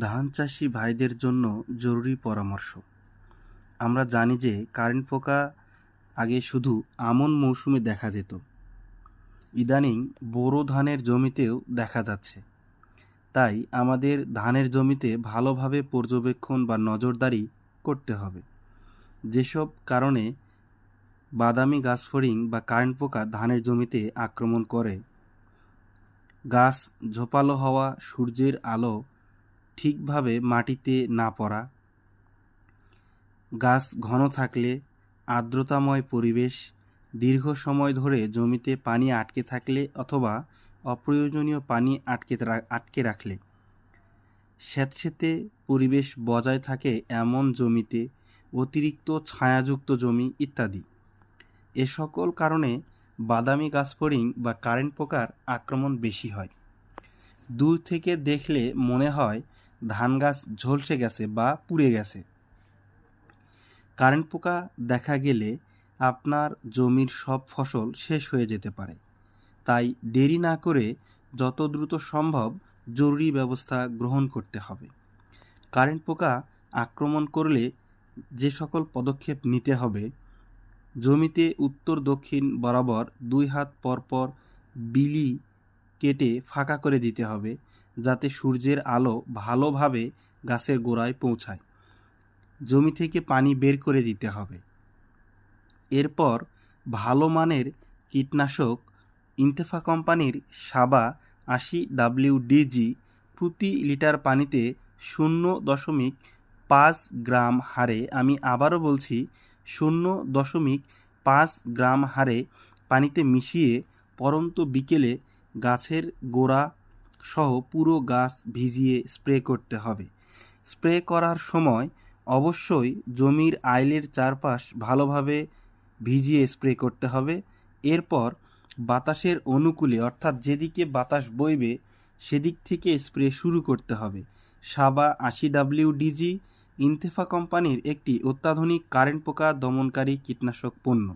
ধান চাষি ভাইদের জন্য জরুরি পরামর্শ। আমরা জানি যে কারেন্ট পোকা আগে শুধু আমন মৌসুমে দেখা যেত। ইদানিং বোরো ধানের জমিতেও দেখা যাচ্ছে। তাই আমাদের ধানের জমিতে ভালোভাবে পর্যবেক্ষণ বা নজরদারি করতে হবে। যেসব কারণে বাদামি গাছফড়িং বা কারেন্ট পোকা ধানের জমিতে আক্রমণ করে। গাছ ঝোপালো হওয়া, সূর্যের আলো ঠিকভাবে মাটিতে না পড়া। গাছ ঘন থাকলে আর্দ্রতাময় পরিবেশ, দীর্ঘ সময় ধরে জমিতে পানি আটকে থাকলে অথবা অপ্রয়োজনীয় পানি আটকে আটকে রাখলে। স্যাঁতসেঁতে পরিবেশ বজায় থাকে এমন জমিতে অতিরিক্ত ছায়াযুক্ত জমি ইত্যাদি। এ সকল কারণে বাদামি গাছফড়িং বা কারেন্ট পোকার আক্রমণ বেশি হয়। দূর থেকে দেখলে মনে হয় ধান গাছ ঝলসে গেছে বা পুড়ে গেছে। কারেন্ট পোকা দেখা গেলে আপনার জমির সব ফসল শেষ হয়ে যেতে পারে। তাই দেরি না করে যত দ্রুত সম্ভব জরুরি ব্যবস্থা গ্রহণ করতে হবে। কারেন্ট পোকা আক্রমণ করলে যে সকল পদক্ষেপ নিতে হবে, জমিতে উত্তর দক্ষিণ বরাবর দুই হাত পরপর বিলি কেটে ফাঁকা করে দিতে হবে যাতে সূর্যের আলো ভালোভাবে গাছের গোড়ায় পৌঁছায়। জমি থেকে পানি বের করে দিতে হবে। এরপর ভালো মানের কীটনাশক ইন্তেফা কোম্পানির সাবা আশি ডাব্লিউডিজি প্রতি লিটার পানিতে শূন্য দশমিক পাঁচ গ্রাম হারে, আমি আবারও বলছি, শূন্য দশমিক পাঁচ গ্রাম হারে পানিতে মিশিয়ে পরন্ত বিকেলে গাছের গোড়া সহ পুরো গাছ ভিজিয়ে স্প্রে করতে হবে। স্প্রে করার সময় অবশ্যই জমির আইলের চারপাশ ভালোভাবে ভিজিয়ে স্প্রে করতে হবে। এরপর বাতাসের অনুকূলে, অর্থাৎ যেদিকে বাতাস বইবে, সেদিক থেকে স্প্রে শুরু করতে হবে। সাবা আশি ডাব্লিউডিজি ইন্তেফা কোম্পানির একটি অত্যাধুনিক কারেন্ট পোকা দমনকারী কীটনাশক পণ্য।